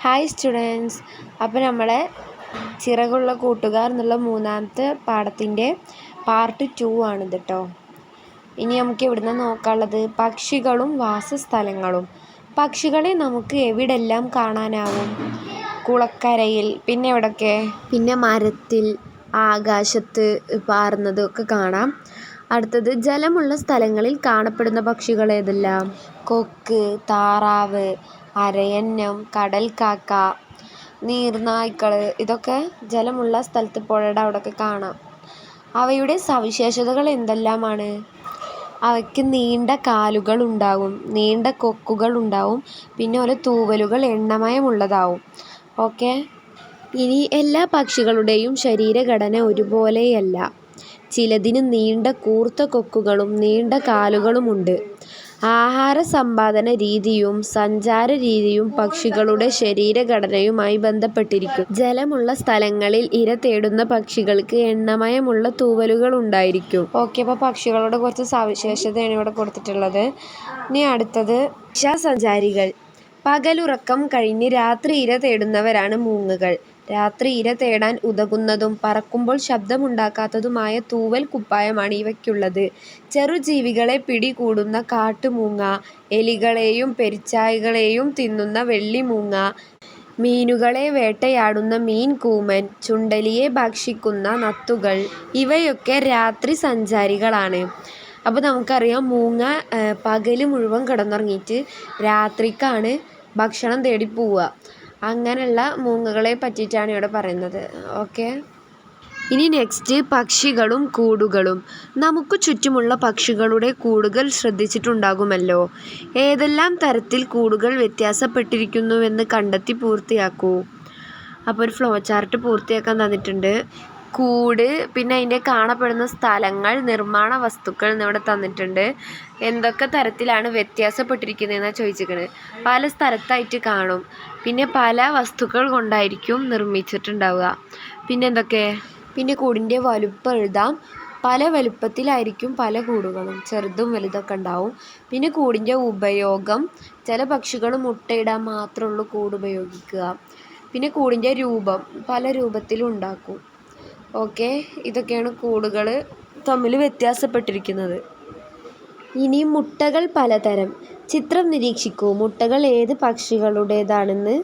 Hi students അപ്പോൾ നമ്മളെ ചിറകുള്ള കൂട്ടുകാർ എന്നുള്ള മൂന്നാമത്തെ പാഠത്തിന്റെ പാർട്ട് ടു ആണിത് കേട്ടോ ഇനി നമുക്ക് എവിടുന്ന നോക്കാനുള്ളത് പക്ഷികളും വാസസ്ഥലങ്ങളും. പക്ഷികളെ നമുക്ക് എവിടെല്ലാം കാണാനാവും? കുളക്കരയിൽ പിന്നെ എവിടെയൊക്കെ പിന്നെ മരത്തിൽ ആകാശത്ത് പാറുന്നതൊക്കെ കാണാം. അടുത്തത് ജലമുള്ള സ്ഥലങ്ങളിൽ കാണപ്പെടുന്ന പക്ഷികൾ ഏതെല്ലാം? കൊക്ക് താറാവ് അരയന്നം കടൽക്കാക്ക നീർനായ്ക്കൾ ഇതൊക്കെ ജലമുള്ള സ്ഥലത്ത് പുഴയുടെ അവിടെയൊക്കെ കാണാം. അവയുടെ സവിശേഷതകൾ എന്തെല്ലാമാണ്? അവയ്ക്ക് നീണ്ട കാലുകൾ ഉണ്ടാവും നീണ്ട കൊക്കുകൾ ഉണ്ടാവും പിന്നെ ഓരോ തൂവലുകൾ എണ്ണമയമുള്ളതാവും. ഓക്കെ? ഇനി എല്ലാ പക്ഷികളുടെയും ശരീരഘടന ഒരുപോലെയല്ല. ചിലതിന് നീണ്ട കൂർത്ത കൊക്കുകളും നീണ്ട കാലുകളുമുണ്ട്. ആഹാര സമ്പാദന രീതിയും സഞ്ചാര രീതിയും പക്ഷികളുടെ ശരീരഘടനയുമായി ബന്ധപ്പെട്ടിരിക്കും. ജലമുള്ള സ്ഥലങ്ങളിൽ ഇര തേടുന്ന പക്ഷികൾക്ക് എണ്ണമയമുള്ള തൂവലുകൾ ഉണ്ടായിരിക്കും ഓക്കെ അപ്പോൾ പക്ഷികളുടെ കുറച്ച് സവിശേഷതയാണ് ഇവിടെ കൊടുത്തിട്ടുള്ളത്. ഇനി അടുത്തത് സഞ്ചാരികൾ പകലുറക്കം കഴിഞ്ഞ് രാത്രി ഇര തേടുന്നവരാണ് മൂങ്ങകൾ. രാത്രി ഇര തേടാൻ ഉതകുന്നതും പറക്കുമ്പോൾ ശബ്ദമുണ്ടാക്കാത്തതുമായ തൂവൽ കുപ്പായമാണ് ഇവയ്ക്കുള്ളത്. ചെറുജീവികളെ പിടികൂടുന്ന കാട്ടുമൂങ്ങ എലികളെയും പെരിച്ചാഴികളെയും തിന്നുന്ന വെള്ളിമൂങ്ങ മീനുകളെ വേട്ടയാടുന്ന മീൻകൂമൻ ചുണ്ടലിയെ ഭക്ഷിക്കുന്ന നത്തുകൾ ഇവയൊക്കെ രാത്രി സഞ്ചാരികളാണ്. അപ്പോൾ നമുക്കറിയാം മൂങ്ങ പകൽ മുഴുവൻ കിടന്നുറങ്ങിയിട്ട് രാത്രിക്കാണ് ഭക്ഷണം തേടി പോവുക. അങ്ങനെയുള്ള മൂങ്ങകളെ പറ്റിയിട്ടാണ് ഇവിടെ പറയുന്നത്. ഓക്കെ ഇനി നെക്സ്റ്റ് പക്ഷികളും കൂടുകളും. നമുക്ക് ചുറ്റുമുള്ള പക്ഷികളുടെ കൂടുകൾ ശ്രദ്ധിച്ചിട്ടുണ്ടാകുമല്ലോ. ഏതെല്ലാം തരത്തിൽ കൂടുകൾ വ്യത്യാസപ്പെട്ടിരിക്കുന്നുവെന്ന് കണ്ടെത്തി പൂർത്തിയാക്കൂ. അപ്പോൾ ഒരു ഫ്ലോ ചാർട്ട് പൂർത്തിയാക്കാൻ തന്നിട്ടുണ്ട്. കൂട് പിന്നെ അതിന്റെ കാണപ്പെടുന്ന സ്ഥലങ്ങൾ നിർമ്മാണ വസ്തുക്കൾ എന്നിവിടെ തന്നിട്ടുണ്ട്. എന്തൊക്കെ തരത്തിലാണ് വ്യത്യാസപ്പെട്ടിരിക്കുന്നതെന്നാണ് ചോദിച്ചിരിക്കുന്നത് പല സ്ഥലത്തായിട്ട് കാണും. പിന്നെ പല വസ്തുക്കൾ കൊണ്ടായിരിക്കും നിർമ്മിച്ചിട്ടുണ്ടാവുക. പിന്നെ എന്തൊക്കെ? പിന്നെ കൂടിന്റെ വലുപ്പം എഴുതാം. പല വലുപ്പത്തിലായിരിക്കും പല കൂടുകളും. ചെറുതും വലുതൊക്കെ ഉണ്ടാവും. പിന്നെ കൂടിന്റെ ഉപയോഗം ചില പക്ഷികൾ മുട്ടയിടാൻ മാത്രമുള്ളൂ കൂട് ഉപയോഗിക്കുക. പിന്നെ കൂടിന്റെ രൂപം പല രൂപത്തിലും ഉണ്ടാക്കും. ഓക്കെ ഇതൊക്കെയാണ് കൂടുകൾ തമ്മിൽ വ്യത്യാസപ്പെട്ടിരിക്കുന്നത്. ഇനി മുട്ടകൾ പലതരം. ചിത്രം നിരീക്ഷിക്കൂ. മുട്ടകൾ ഏത് പക്ഷികളുടേതാണെന്ന്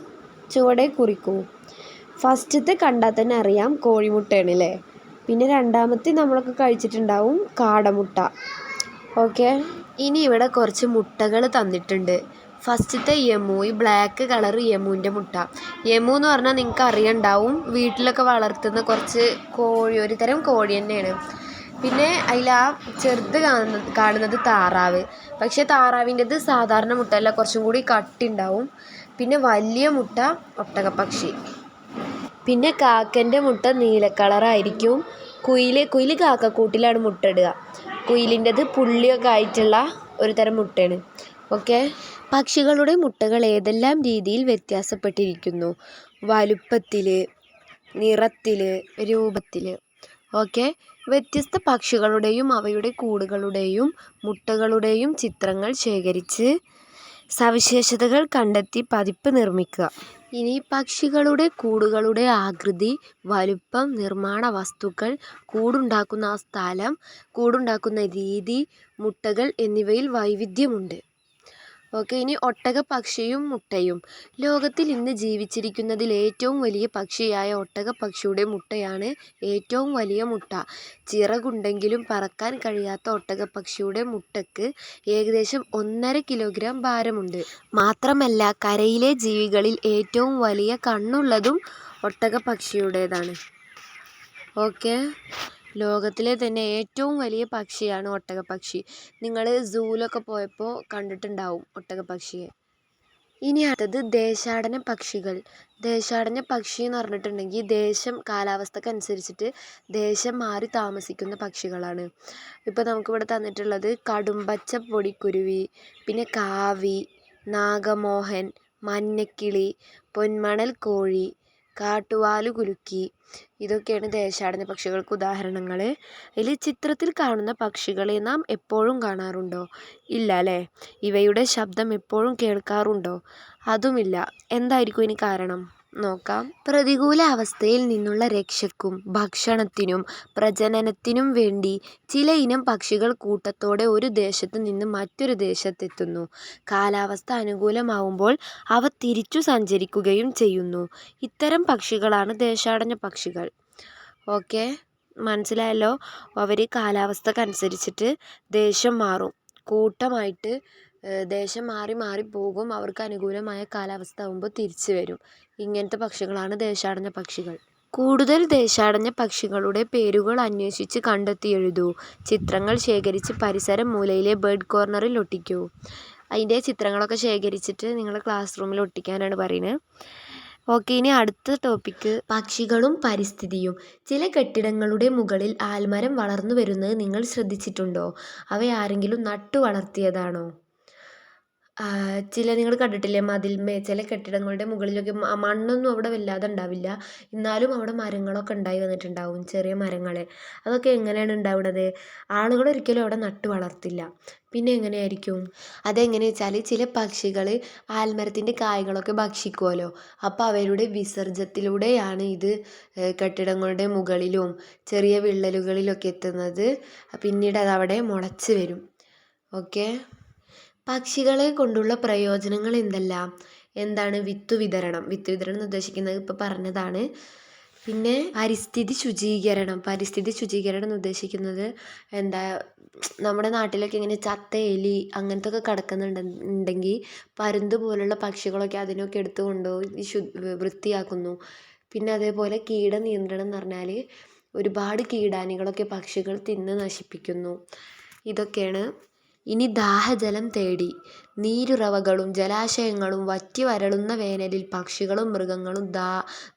ചുവടെ കുറിക്കൂ. ഫസ്റ്റത്തെ കണ്ടാൽ തന്നെ അറിയാം കോഴിമുട്ടയാണ് അല്ലേ പിന്നെ രണ്ടാമത്തെ നമ്മളൊക്കെ കഴിച്ചിട്ടുണ്ടാവും കാടമുട്ട. ഓക്കെ ഇനി ഇവിടെ കുറച്ച് മുട്ടകൾ തന്നിട്ടുണ്ട്. ഫസ്റ്റത്തെ യമു ഈ ബ്ലാക്ക് കളർ യമുവിന്റെ മുട്ട. യമു എന്ന് പറഞ്ഞാൽ നിങ്ങൾക്ക് അറിയണ്ടാവും. വീട്ടിലൊക്കെ വളർത്തുന്ന കുറച്ച് കോഴി ഒരു തരം കോഴി തന്നെയാണ്. പിന്നെ അതിൽ ആ ചെറുത് കാണുന്നത് കാണുന്നത് താറാവ്. പക്ഷേ താറാവിന്റെത് സാധാരണ മുട്ടയല്ല കുറച്ചും കൂടി കട്ടുണ്ടാവും. പിന്നെ വലിയ മുട്ട ഒട്ടകപ്പക്ഷി. പിന്നെ കാക്കന്റെ മുട്ട നീല കളറായിരിക്കും കുയിൽ കുയിൽ കാക്കക്കൂട്ടിലാണ് ഇടുക. കുയിലിന്റെത് പുള്ളിയൊക്കെ ആയിട്ടുള്ള ഒരു തരം മുട്ടയാണ്. ഓക്കെ? പക്ഷികളുടെ മുട്ടകൾ ഏതെല്ലാം രീതിയിൽ വ്യത്യാസപ്പെട്ടിരിക്കുന്നു? വലുപ്പത്തിൽ നിറത്തിൽ രൂപത്തിൽ ഓക്കെ. വ്യത്യസ്ത പക്ഷികളുടെയും അവയുടെ കൂടുകളുടെയും മുട്ടകളുടെയും ചിത്രങ്ങൾ ശേഖരിച്ച് സവിശേഷതകൾ കണ്ടെത്തി പതിപ്പ് നിർമ്മിക്കുക. ഇനി പക്ഷികളുടെ കൂടുകളുടെ ആകൃതി വലുപ്പം നിർമ്മാണ വസ്തുക്കൾ കൂടുണ്ടാക്കുന്ന സ്ഥലം കൂടുണ്ടാക്കുന്ന രീതി മുട്ടകൾ എന്നിവയിൽ വൈവിധ്യമുണ്ട്. ഓക്കെ ഇനി ഒട്ടകപ്പക്ഷിയും മുട്ടയും. ലോകത്തിൽ ഇന്ന് ജീവിച്ചിരിക്കുന്നതിൽ ഏറ്റവും വലിയ പക്ഷിയായ ഒട്ടകപ്പക്ഷിയുടെ മുട്ടയാണ് ഏറ്റവും വലിയ മുട്ട. ചിറകുണ്ടെങ്കിലും പറക്കാൻ കഴിയാത്ത ഒട്ടകപ്പക്ഷിയുടെ മുട്ടക്ക് ഏകദേശം ഒന്നര കിലോഗ്രാം ഭാരമുണ്ട്. മാത്രമല്ല കരയിലെ ജീവികളിൽ ഏറ്റവും വലിയ കണ്ണുള്ളതും ഒട്ടകപ്പക്ഷിയുടേതാണ് ഓക്കെ. ലോകത്തിലെ തന്നെ ഏറ്റവും വലിയ പക്ഷിയാണ് ഒട്ടകപ്പക്ഷി. നിങ്ങൾ സൂവിലൊക്കെ പോയപ്പോൾ കണ്ടിട്ടുണ്ടാവും ഒട്ടകപ്പക്ഷിയെ. ഇനി അടുത്തത് ദേശാടന പക്ഷികൾ. ദേശാടന പക്ഷി എന്ന് പറഞ്ഞിട്ടുണ്ടെങ്കിൽ ദേശം കാലാവസ്ഥക്ക് അനുസരിച്ചിട്ട് ദേശം മാറി താമസിക്കുന്ന പക്ഷികളാണ്. ഇപ്പോൾ നമുക്കിവിടെ തന്നിട്ടുള്ളത് കടുംപച്ച പൊടിക്കുരുവി പിന്നെ കാവി നാഗമോഹൻ മഞ്ഞക്കിളി പൊന്മണൽ കോഴി കാട്ടുവാൽ കുലുക്കി. ഇതൊക്കെയാണ് ദേശാടന പക്ഷികൾക്ക് ഉദാഹരണങ്ങൾ. ഇതിൽ ചിത്രത്തിൽ കാണുന്ന പക്ഷികളെ നാം എപ്പോഴും കാണാറുണ്ടോ? ഇല്ല അല്ലേ? ഇവയുടെ ശബ്ദം എപ്പോഴും കേൾക്കാറുണ്ടോ? അതുമില്ല. എന്തായിരിക്കും ഇനി കാരണം? നോക്കാം. പ്രതികൂല അവസ്ഥയിൽ നിന്നുള്ള രക്ഷയ്ക്കും ഭക്ഷണത്തിനും പ്രജനനത്തിനും വേണ്ടി ചിലയിനം പക്ഷികൾ കൂട്ടത്തോടെ ഒരു ദേശത്ത് നിന്ന് മറ്റൊരു ദേശത്തെത്തുന്നു. കാലാവസ്ഥ അനുകൂലമാവുമ്പോൾ അവ തിരിച്ചു സഞ്ചരിക്കുകയും ചെയ്യുന്നു. ഇത്തരം പക്ഷികളാണ് ദേശാടന പക്ഷികൾ. ഓക്കെ? മനസ്സിലായല്ലോ? അവർ കാലാവസ്ഥക്കനുസരിച്ചിട്ട് ദേശം മാറും. കൂട്ടമായിട്ട് ദേശം മാറി മാറി പോകും. അവർക്ക് അനുകൂലമായ കാലാവസ്ഥ ആകുമ്പോൾ തിരിച്ചു വരും. ഇങ്ങനത്തെ പക്ഷികളാണ് ദേശാടന പക്ഷികൾ. കൂടുതൽ ദേശാടന പക്ഷികളുടെ പേരുകൾ അന്വേഷിച്ച് കണ്ടെത്തി എഴുതൂ. ചിത്രങ്ങൾ ശേഖരിച്ച് പരിസരം മൂലയിലെ ബേർഡ് കോർണറിൽ ഒട്ടിക്കൂ. അതിന്റെ ചിത്രങ്ങളൊക്കെ ശേഖരിച്ചിട്ട് നിങ്ങൾ ക്ലാസ് റൂമിൽ ഒട്ടിക്കാനാണ് പറയുന്നത്. ഓക്കെ ഇനി അടുത്ത ടോപ്പിക്ക് പക്ഷികളും പരിസ്ഥിതിയും. ചില കെട്ടിടങ്ങളുടെ മുകളിൽ ആൽമരം വളർന്നു വരുന്നത് നിങ്ങൾ ശ്രദ്ധിച്ചിട്ടുണ്ടോ? അവയാരെങ്കിലും നട്ടു വളർത്തിയതാണോ? ചില നിങ്ങൾ കണ്ടിട്ടില്ലേ മതിൽമേ ചില കെട്ടിടങ്ങളുടെ മുകളിലൊക്കെ മണ്ണൊന്നും അവിടെ വല്ലാതെ ഉണ്ടാവില്ല. എന്നാലും അവിടെ മരങ്ങളൊക്കെ ഉണ്ടായി വന്നിട്ടുണ്ടാവും ചെറിയ മരങ്ങൾ അതൊക്കെ എങ്ങനെയാണ് ഉണ്ടാവുന്നത് ആളുകൾ ഒരിക്കലും അവിടെ നട്ടു വളർത്തില്ല. പിന്നെ എങ്ങനെയായിരിക്കും? അതെങ്ങനെ വെച്ചാൽ ചില പക്ഷികൾ ആൽമരത്തിന്റെ കായ്കളൊക്കെ ഭക്ഷിക്കുമല്ലോ അപ്പോൾ അവരുടെ വിസർജ്യത്തിലൂടെയാണ് ഇത് കെട്ടിടങ്ങളുടെ മുകളിലും ചെറിയ വിള്ളലുകളിലൊക്കെ എത്തുന്നത്. പിന്നീട് അത് അവിടെ മുളച്ച് വരും. ഓക്കെ? പക്ഷികളെ കൊണ്ടുള്ള പ്രയോജനങ്ങൾ എന്തെല്ലാം? എന്താണ് വിത്ത് വിതരണം? വിത്ത് വിതരണം എന്ന് ഉദ്ദേശിക്കുന്നത് ഇപ്പോൾ പറഞ്ഞതാണ്. പിന്നെ പരിസ്ഥിതി ശുചീകരണം. പരിസ്ഥിതി ശുചീകരണം എന്ന് ഉദ്ദേശിക്കുന്നത് എന്താ നമ്മുടെ നാട്ടിലൊക്കെ ഇങ്ങനെ ചത്ത എലി അങ്ങനത്തെ ഒക്കെ കിടക്കുന്നുണ്ട് ഉണ്ടെങ്കിൽ പരുന്ത് പോലുള്ള പക്ഷികളൊക്കെ അതിനൊക്കെ എടുത്തു കൊണ്ടുപോയി ശു വൃത്തിയാക്കുന്നു. പിന്നെ അതേപോലെ കീട നിയന്ത്രണം എന്ന് പറഞ്ഞാൽ ഒരുപാട് കീടാനികളൊക്കെ പക്ഷികൾ തിന്ന് നശിപ്പിക്കുന്നു. ഇതൊക്കെയാണ് ഇനി ദാഹജലം തേടി. നീരുറവകളും ജലാശയങ്ങളും വറ്റിവരളുന്ന വേനലിൽ പക്ഷികളും മൃഗങ്ങളും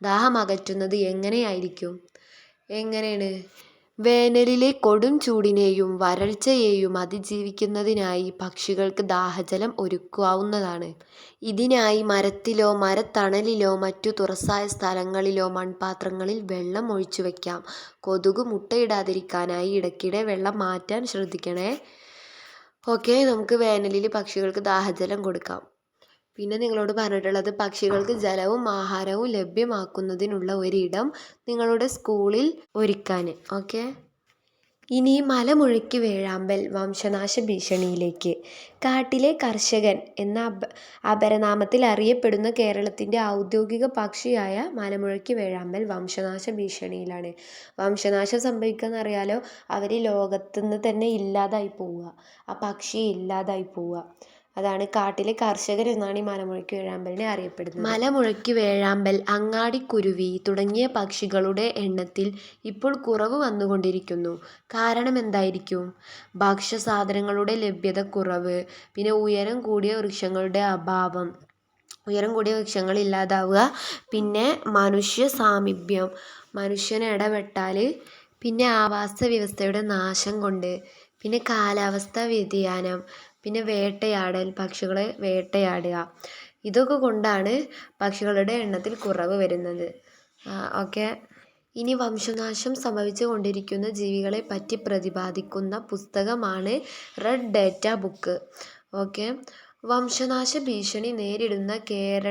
ദാഹമകറ്റുന്നത് എങ്ങനെയായിരിക്കും? എങ്ങനെയാണ്? വേനലിലെ കൊടും ചൂടിനെയും വരൾച്ചയെയും അതിജീവിക്കുന്നതിനായി പക്ഷികൾക്ക് ദാഹജലം ഒരുക്കാവുന്നതാണ്. ഇതിനായി മരത്തിലോ മരത്തണലിലോ മറ്റു തുറസായ സ്ഥലങ്ങളിലോ മൺപാത്രങ്ങളിൽ വെള്ളം ഒഴിച്ചു വയ്ക്കാം കൊതുക് മുട്ടയിടാതിരിക്കാനായി ഇടയ്ക്കിടെ വെള്ളം മാറ്റാൻ ശ്രദ്ധിക്കണേ. ഓക്കെ നമുക്ക് വേനലിൽ പക്ഷികൾക്ക് ദാഹജലം കൊടുക്കാം. പിന്നെ നിങ്ങളോട് പറഞ്ഞിട്ടുള്ളത് പക്ഷികൾക്ക് ജലവും ആഹാരവും ലഭ്യമാക്കുന്നതിനുള്ള ഒരിടം നിങ്ങളുടെ സ്കൂളിൽ ഒരുക്കാൻ. ഓക്കെ? ഇനി മലമുഴക്കി വേഴാമ്പൽ വംശനാശ ഭീഷണിയിലേക്ക് കാട്ടിലെ കർഷകൻ എന്ന അപ അപരനാമത്തിൽ അറിയപ്പെടുന്ന കേരളത്തിന്റെ ഔദ്യോഗിക പക്ഷിയായ മലമുഴക്കി വേഴാമ്പൽ വംശനാശ ഭീഷണിയിലാണ് വംശനാശം സംഭവിക്കുക എന്നറിയാലോ അവർ ലോകത്തുനിന്ന് തന്നെ ഇല്ലാതായി പോവുക. ആ പക്ഷി ഇല്ലാതായി പോവുക. അതാണ് കാട്ടിലെ കർഷകർ എന്നാണ് ഈ മലമുഴക്കി വേഴാമ്പലിനെ അറിയപ്പെടുന്നത്. മലമുഴക്കി വേഴാമ്പൽ അങ്ങാടിക്കുരുവി തുടങ്ങിയ പക്ഷികളുടെ എണ്ണത്തിൽ ഇപ്പോൾ കുറവ് വന്നുകൊണ്ടിരിക്കുന്നു. കാരണം എന്തായിരിക്കും? ഭക്ഷ്യസാധനങ്ങളുടെ ലഭ്യത കുറവ് പിന്നെ ഉയരം കൂടിയ വൃക്ഷങ്ങളുടെ അഭാവം ഉയരം കൂടിയ വൃക്ഷങ്ങൾ ഇല്ലാതാവുക പിന്നെ മനുഷ്യ സാമീപ്യം മനുഷ്യനെ ഇടപെട്ടാൽ പിന്നെ ആവാസ വ്യവസ്ഥയുടെ നാശം കൊണ്ട് പിന്നെ കാലാവസ്ഥാ വ്യതിയാനം പിന്നെ വേട്ടയാടൽ പക്ഷികളെ വേട്ടയാടുക. ഇതൊക്കെ കൊണ്ടാണ് പക്ഷികളുടെ എണ്ണത്തിൽ കുറവ് വരുന്നത്. ഓക്കെ. ഇനി വംശനാശം സംഭവിച്ചു കൊണ്ടിരിക്കുന്ന ജീവികളെ പറ്റി പ്രതിപാദിക്കുന്ന പുസ്തകമാണ് റെഡ് ഡേറ്റ ബുക്ക്. ഓക്കെ. വംശനാശ ഭീഷണി നേരിടുന്ന കേര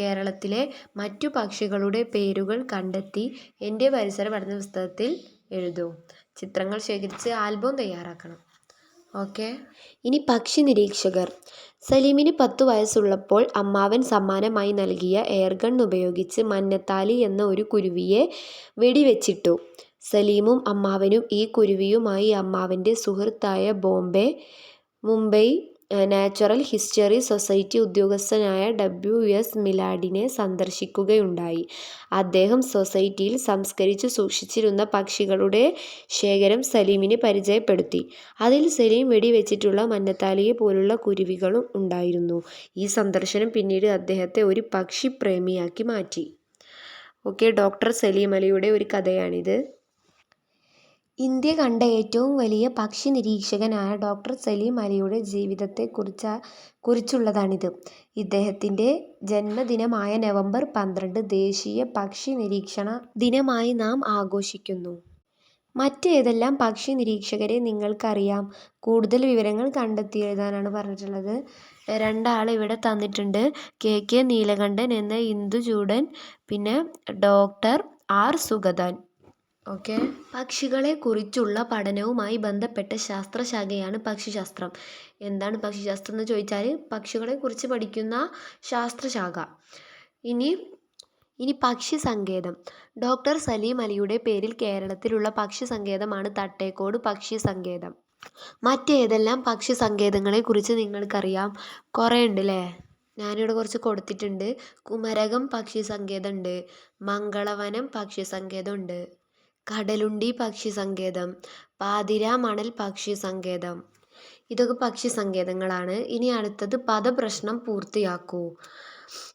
കേരളത്തിലെ മറ്റു പക്ഷികളുടെ പേരുകൾ കണ്ടെത്തി എന്റെ പരിസര പഠന പുസ്തകത്തിൽ എഴുതൂ. ചിത്രങ്ങൾ ശേഖരിച്ച് ആൽബം തയ്യാറാക്കണം. ഓക്കെ. ഇനി പക്ഷി നിരീക്ഷകർ. സലീമിന് പത്തു വയസ്സുള്ളപ്പോൾ അമ്മാവൻ സമ്മാനമായി നൽകിയ എയർഗൺ ഉപയോഗിച്ച് മന്നത്താലി എന്ന ഒരു കുരുവിയെ വെടിവെച്ചിട്ടു. സലീമും അമ്മാവനും ഈ കുരുവിയുമായി അമ്മാവന്റെ സുഹൃത്തായ Bombay Mumbai natural history society ഉദ്യോഗസ്ഥനായ ഡബ്ല്യു എസ് മിലാഡിനെ സന്ദർശിക്കുകയുണ്ടായി. അദ്ദേഹം സൊസൈറ്റിയിൽ സംസ്കരിച്ചു സൂക്ഷിച്ചിരുന്ന പക്ഷികളുടെ ശേഖരം സലീമിന് പരിചയപ്പെടുത്തി. അതിൽ സലീം വെടിവെച്ചിട്ടുള്ള മഞ്ഞത്താലിയെ പോലുള്ള കുരുവികളും ഉണ്ടായിരുന്നു. ഈ സന്ദർശനം പിന്നീട് അദ്ദേഹത്തെ ഒരു പക്ഷിപ്രേമിയാക്കി മാറ്റി. ഓക്കെ ഡോക്ടർ സലീം അലിയുടെ ഒരു കഥയാണിത്. ഇന്ത്യ കണ്ട ഏറ്റവും വലിയ പക്ഷി നിരീക്ഷകനായ ഡോക്ടർ സലീം അലിയുടെ ജീവിതത്തെ കുറിച്ചുള്ളതാണിത്. ഇദ്ദേഹത്തിന്റെ ജന്മദിനമായ നവംബർ പന്ത്രണ്ട് ദേശീയ പക്ഷി നിരീക്ഷണ ദിനമായി നാം ആഘോഷിക്കുന്നു. മറ്റേതെല്ലാം പക്ഷി നിരീക്ഷകരെ നിങ്ങൾക്കറിയാം? കൂടുതൽ വിവരങ്ങൾ കണ്ടെത്തിയെഴുതാനാണ് പറഞ്ഞിട്ടുള്ളത്. രണ്ടാൾ ഇവിടെ തന്നിട്ടുണ്ട്. കെ. കെ. നീലകണ്ഠൻ എന്ന ഇന്ദുചൂഡൻ പിന്നെ ഡോക്ടർ ആർ. സുഗതൻ. ഓക്കേ. പക്ഷികളെക്കുറിച്ചുള്ള പഠനവുമായി ബന്ധപ്പെട്ട ശാസ്ത്രശാഖയാണ് പക്ഷിശാസ്ത്രം. എന്താണ് പക്ഷിശാസ്ത്രം എന്ന് ചോദിച്ചാൽ പക്ഷികളെക്കുറിച്ച് പഠിക്കുന്ന ശാസ്ത്രശാഖ. ഇനി ഇനി പക്ഷി സങ്കേതം ഡോക്ടർ സലീം അലിയുടെ പേരിൽ കേരളത്തിലുള്ള പക്ഷി സങ്കേതമാണ് തട്ടേക്കോട് പക്ഷി സങ്കേതം മറ്റേതെല്ലാം പക്ഷി സങ്കേതങ്ങളെക്കുറിച്ച് നിങ്ങൾക്കറിയാം? കുറേ ഉണ്ട് അല്ലേ ഞാനിവിടെ കുറച്ച് കൊടുത്തിട്ടുണ്ട്. കുമരകം പക്ഷി ഉണ്ട്. മംഗളവനം പക്ഷി ഉണ്ട്. കടലുണ്ടി പക്ഷി സങ്കേതം പാതിര മണൽ പക്ഷി സങ്കേതം ഇതൊക്കെ പക്ഷി സങ്കേതങ്ങളാണ് ഇനി അടുത്തത് പദപ്രശ്നം പൂർത്തിയാക്കൂ.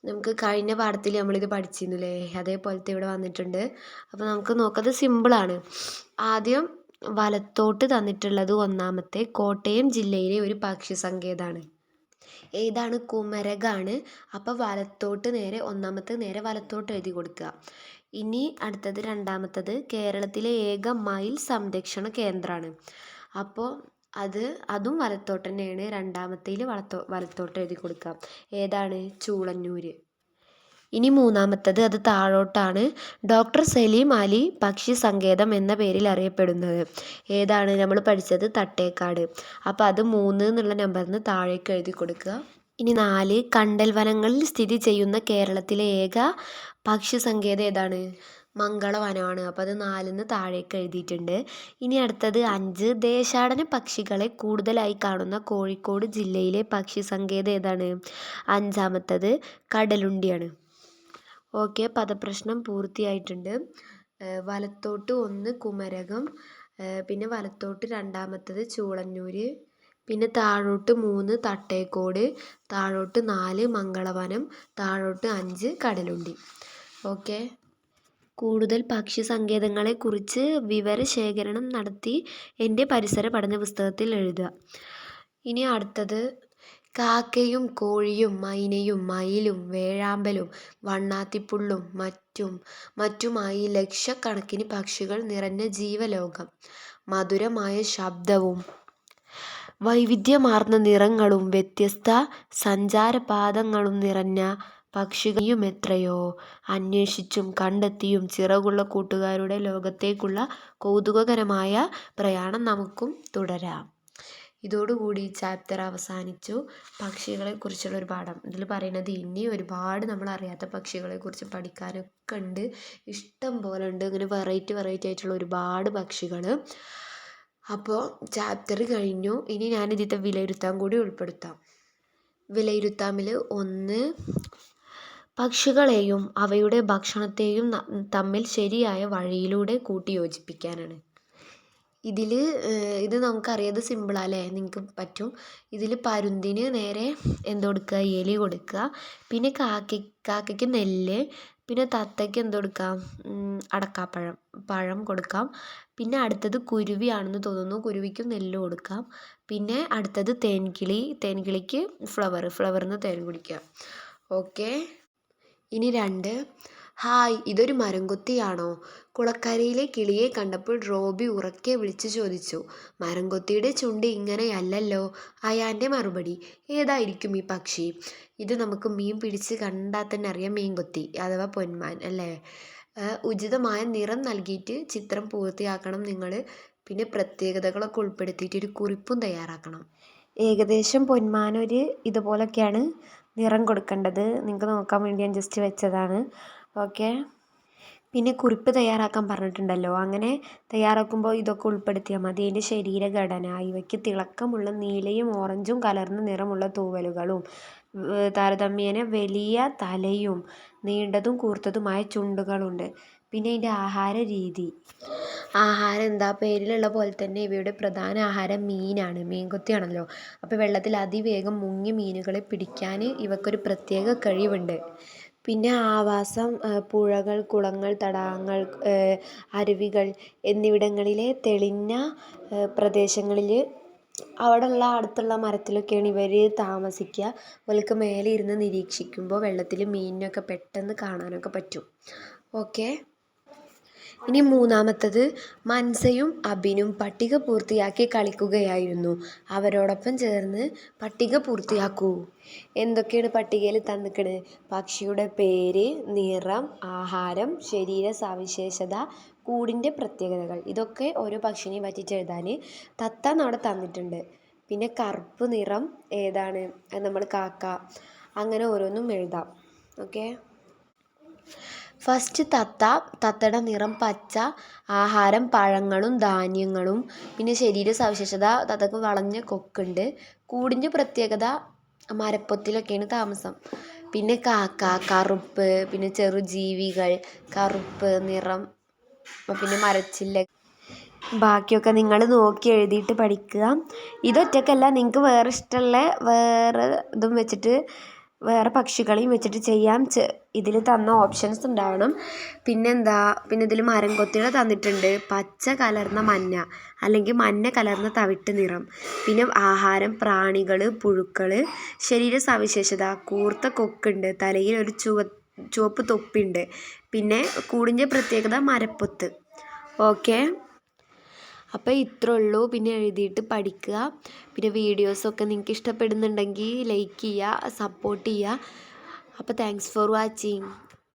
നമുക്ക് കഴിഞ്ഞ പാഠത്തിൽ നമ്മളിത് പഠിച്ചിരുന്നില്ലേ അതേപോലത്തെ ഇവിടെ വന്നിട്ടുണ്ട്. അപ്പോൾ നമുക്ക് നോക്കത് സിമ്പിളാണ്. ആദ്യം വലത്തോട്ട് തന്നിട്ടുള്ളത് ഒന്നാമത്തെ കോട്ടയം ജില്ലയിലെ ഒരു പക്ഷി സങ്കേതമാണ് ഏതാണ്? കുമരകാണ്. അപ്പോൾ വലത്തോട്ട് നേരെ ഒന്നാമത്തെ നേരെ വലത്തോട്ട് എഴുതി കൊടുക്കുക. ഇനി അടുത്തത് രണ്ടാമത്തത് കേരളത്തിലെ ഏക മയിൽ സംരക്ഷണ കേന്ദ്രമാണ്. അപ്പോൾ അത് അതും വലത്തോട്ട് തന്നെയാണ്. രണ്ടാമത്തേൽ വലത്തോട്ട് എഴുതി കൊടുക്കുക. ഏതാണ്? ചൂളന്നൂർ ഇനി മൂന്നാമത്തത് അത് താഴോട്ടാണ്. ഡോക്ടർ സലീം അലി പക്ഷി സങ്കേതം എന്ന പേരിൽ അറിയപ്പെടുന്നത്. ഏതാണ്? നമ്മൾ പഠിച്ചത് തട്ടേക്കാട്. അപ്പോൾ അത് മൂന്ന് എന്നുള്ള നമ്പറിന്ന് താഴേക്ക് എഴുതി കൊടുക്കുക. ഇനി നാല് കണ്ടൽ വനങ്ങളിൽ സ്ഥിതി ചെയ്യുന്ന കേരളത്തിലെ ഏക പക്ഷിസങ്കേതം ഏതാണ്? മംഗളവനമാണ്. അപ്പോൾ അത് നാലിന്ന് താഴേക്ക് എഴുതിയിട്ടുണ്ട്. ഇനി അടുത്തത് അഞ്ച് ദേശാടന പക്ഷികളെ കൂടുതലായി കാണുന്ന കോഴിക്കോട് ജില്ലയിലെ പക്ഷിസങ്കേതം ഏതാണ്? അഞ്ചാമത്തത് കടലുണ്ടിയാണ്. ഓക്കെ പദപ്രശ്നം പൂർത്തിയായിട്ടുണ്ട്. വലത്തോട്ട് ഒന്ന് കുമരകം. പിന്നെ വലത്തോട്ട് രണ്ടാമത്തത് ചൂളന്നൂര്. പിന്നെ താഴോട്ട് മൂന്ന് തട്ടേക്കോട്. താഴോട്ട് നാല് മംഗളവനം. താഴോട്ട് അഞ്ച് കടലുണ്ടി. ഓക്കേ. കൂടുതൽ പക്ഷി സങ്കേതങ്ങളെക്കുറിച്ച് വിവരശേഖരണം നടത്തി എന്റെ പരിസര പഠന പുസ്തകത്തിൽ എഴുതുക. ഇനി അടുത്തത് കാക്കയും കോഴിയും മൈനയും മയിലും വേഴാമ്പലും വണ്ണാത്തിപ്പുള്ളും മറ്റും മറ്റുമായി ലക്ഷക്കണക്കിന് പക്ഷികൾ നിറഞ്ഞ ജീവലോകം. മധുരമായ ശബ്ദവും വൈവിധ്യമാർന്ന നിറങ്ങളും വ്യത്യസ്ത സഞ്ചാരപാതങ്ങളും നിറഞ്ഞ പക്ഷികളെയുമെത്രയോ അന്വേഷിച്ചും കണ്ടെത്തിയും ചിറകുള്ള കൂട്ടുകാരുടെ ലോകത്തേക്കുള്ള കൗതുകകരമായ പ്രയാണം നമുക്കും തുടരാം. ഇതോടുകൂടി ചാപ്റ്റർ അവസാനിച്ചു. പക്ഷികളെക്കുറിച്ചുള്ള ഒരു പാഠം. ഇതിൽ പറയുന്നത് ഇനി ഒരുപാട് നമ്മൾ അറിയാത്ത പക്ഷികളെക്കുറിച്ച് പഠിക്കാനൊക്കെ ഉണ്ട്. ഇഷ്ടം പോലെ ഉണ്ട്. ഇങ്ങനെ വെറൈറ്റി വെറൈറ്റി ആയിട്ടുള്ള ഒരുപാട് പക്ഷികൾ. അപ്പോൾ ചാപ്റ്റർ കഴിഞ്ഞു. ഇനി ഞാൻ ഇതിന്റെ വിലയിരുത്താൻ കൂടി ഉൾപ്പെടുത്താം. വിലയിരുത്താമിൽ ഒന്ന് പക്ഷികളെയും അവയുടെ ഭക്ഷണത്തെയും തമ്മിൽ ശരിയായ വഴിയിലൂടെ കൂട്ടിയോജിപ്പിക്കാനാണ്. ഇതിൽ ഇത് നമുക്കറിയാം. ഇത്. നിങ്ങൾക്ക് പറ്റും. ഇതിൽ പരുന്തിന് നേരെ എന്ത് കൊടുക്കുക? എലി കൊടുക്കുക. പിന്നെ കാക്ക കാക്കയ്ക്ക് നെല്ല്. പിന്നെ തത്തയ്ക്ക് എന്ത് കൊടുക്കാം? അടക്കാപ്പഴം പഴം കൊടുക്കാം. പിന്നെ അടുത്തത് കുരുവിയാണെന്ന് തോന്നുന്നു. കുരുവിക്കും നെല്ല് കൊടുക്കാം. പിന്നെ അടുത്തത് തേൻകിളി. തേൻകിളിക്ക് ഫ്ലവർ. ഫ്ലവറിൽ തേൻ കുടിക്കുക. ഓക്കേ. ഇനി രണ്ട് ഹായ് ഇതൊരു മരംകൊത്തിയാണോ? കുളക്കരയിലെ കിളിയെ കണ്ടപ്പോൾ റോബി ഉറക്കെ വിളിച്ചു ചോദിച്ചു. മരംകൊത്തിയുടെ ചുണ്ട് ഇങ്ങനെയല്ലല്ലോ. അയാന്റെ മറുപടി. ഏതായിരിക്കും ഈ പക്ഷി? ഇത് നമുക്ക് മീൻ പിടിച്ച് കണ്ടാൽ തന്നെ അറിയാം മീൻകൊത്തി അഥവാ പൊന്മാൻ അല്ലേ. ഉചിതമായ നിറം നൽകിയിട്ട് ചിത്രം പൂർത്തിയാക്കണം നിങ്ങൾ. പിന്നെ പ്രത്യേകതകളൊക്കെ ഉൾപ്പെടുത്തിയിട്ട് ഒരു കുറിപ്പും തയ്യാറാക്കണം. ഏകദേശം പൊന്മാനൊരു ഇതുപോലൊക്കെയാണ് നിറം കൊടുക്കേണ്ടത്. നിങ്ങൾക്ക് നോക്കാൻ വേണ്ടി ഞാൻ ജസ്റ്റ് വെച്ചതാണ്. ഓക്കെ പിന്നെ കുറിപ്പ് തയ്യാറാക്കാൻ പറഞ്ഞിട്ടുണ്ടല്ലോ. അങ്ങനെ തയ്യാറാക്കുമ്പോൾ ഇതൊക്കെ ഉൾപ്പെടുത്തിയാൽ മതി. അതിന്റെ ശരീരഘടന. ഇവയ്ക്ക് തിളക്കമുള്ള നീലയും ഓറഞ്ചും കലർന്ന നിറമുള്ള തൂവലുകളും താരതമ്യേന വലിയ തലയും നീണ്ടതും കൂർത്തതുമായ ചുണ്ടുകളുണ്ട്. പിന്നെ ഇതിന്റെ ആഹാര രീതി ആഹാരം എന്താ? പേരിലുള്ള പോലെ തന്നെ ഇവയുടെ പ്രധാന ആഹാരം മീനാണ്. മീൻകൊത്തിയാണല്ലോ. അപ്പോൾ വെള്ളത്തിൽ അതിവേഗം മുങ്ങി മീനുകളെ പിടിക്കാൻ ഇവക്കൊരു പ്രത്യേക കഴിവുണ്ട്. പിന്നെ ആവാസം പുഴകൾ കുളങ്ങൾ തടാകങ്ങൾ അരുവികൾ എന്നിവിടങ്ങളിലെ തെളിഞ്ഞ പ്രദേശങ്ങളിൽ അവിടെയുള്ള അടുത്തുള്ള മരത്തിലൊക്കെയാണ് ഇവർ താമസിക്കുക ഇവർക്ക് മേലെ ഇരുന്ന് നിരീക്ഷിക്കുമ്പോൾ വെള്ളത്തിൽ മീനിനൊക്കെ പെട്ടെന്ന് കാണാനൊക്കെ പറ്റും ഓക്കെ ഇനി മൂന്നാമത്തത് മൻസയും അബിനും പട്ടിക പൂർത്തിയാക്കി കളിക്കുകയായിരുന്നു. അവരോടൊപ്പം ചേർന്ന് പട്ടിക പൂർത്തിയാക്കൂ. എന്തൊക്കെയാണ് പട്ടികയിൽ തന്നിക്കണ്? പക്ഷിയുടെ പേര് നിറം ആഹാരം ശരീര സവിശേഷത കൂടിന്റെ പ്രത്യേകതകൾ. ഇതൊക്കെ ഓരോ പക്ഷിനെ പറ്റിയിട്ട് എഴുതാൻ തത്ത നമ്മുടെ തന്നിട്ടുണ്ട്. പിന്നെ കറുപ്പ് നിറം ഏതാണ്? നമ്മൾ കാക്ക. അങ്ങനെ ഓരോന്നും എഴുതാം. ഓക്കെ? ഫസ്റ്റ് തത്ത തത്തയുടെ നിറം പച്ച ആഹാരം പഴങ്ങളും ധാന്യങ്ങളും. പിന്നെ ശരീര സവിശേഷത തത്തക്ക് വളഞ്ഞ കൊക്കുണ്ട്. കൂടിന്റെ പ്രത്യേകത മരപ്പൊത്തിലൊക്കെയാണ് താമസം. പിന്നെ കാക്ക കറുപ്പ് പിന്നെ ചെറുജീവികൾ കറുപ്പ് നിറം പിന്നെ മരച്ചില്ല. ബാക്കിയൊക്കെ നിങ്ങൾ നോക്കി എഴുതിയിട്ട് പഠിക്കുക. ഇതൊറ്റക്കല്ല നിങ്ങൾക്ക് വേറെ ഇഷ്ടമുള്ള വേറെ ഇതും വെച്ചിട്ട് വേറെ പക്ഷികളെയും വെച്ചിട്ട് ചെയ്യാം. ഇതിൽ തന്ന ഓപ്ഷൻസ് ഉണ്ടാവണം. പിന്നെന്താ പിന്നെ ഇതിൽ മരം കൊത്തികൾ തന്നിട്ടുണ്ട്. പച്ച കലർന്ന മഞ്ഞ അല്ലെങ്കിൽ മഞ്ഞ കലർന്ന തവിട്ട് നിറം. പിന്നെ ആഹാരം പ്രാണികൾ പുഴുക്കൾ ശരീര സവിശേഷത കൂർത്ത കൊക്കുണ്ട്. തലയിൽ ഒരു ചുവ ചുവപ്പ് തൊപ്പിയുണ്ട് പിന്നെ കൂടിന്റെ പ്രത്യേകത മരപ്പൊത്ത്. ഓക്കെ? അപ്പോൾ ഇത്രേ ഉള്ളൂ പിന്നെ എഴുതിയിട്ട് പഠിക്കുക. പിന്നെ വീഡിയോസൊക്കെ നിങ്ങൾക്ക് ഇഷ്ടപ്പെടുന്നുണ്ടെങ്കിൽ ലൈക്ക് ചെയ്യുക സപ്പോർട്ട് ചെയ്യുക. അപ്പോൾ താങ്ക്സ് ഫോർ വാച്ചിങ്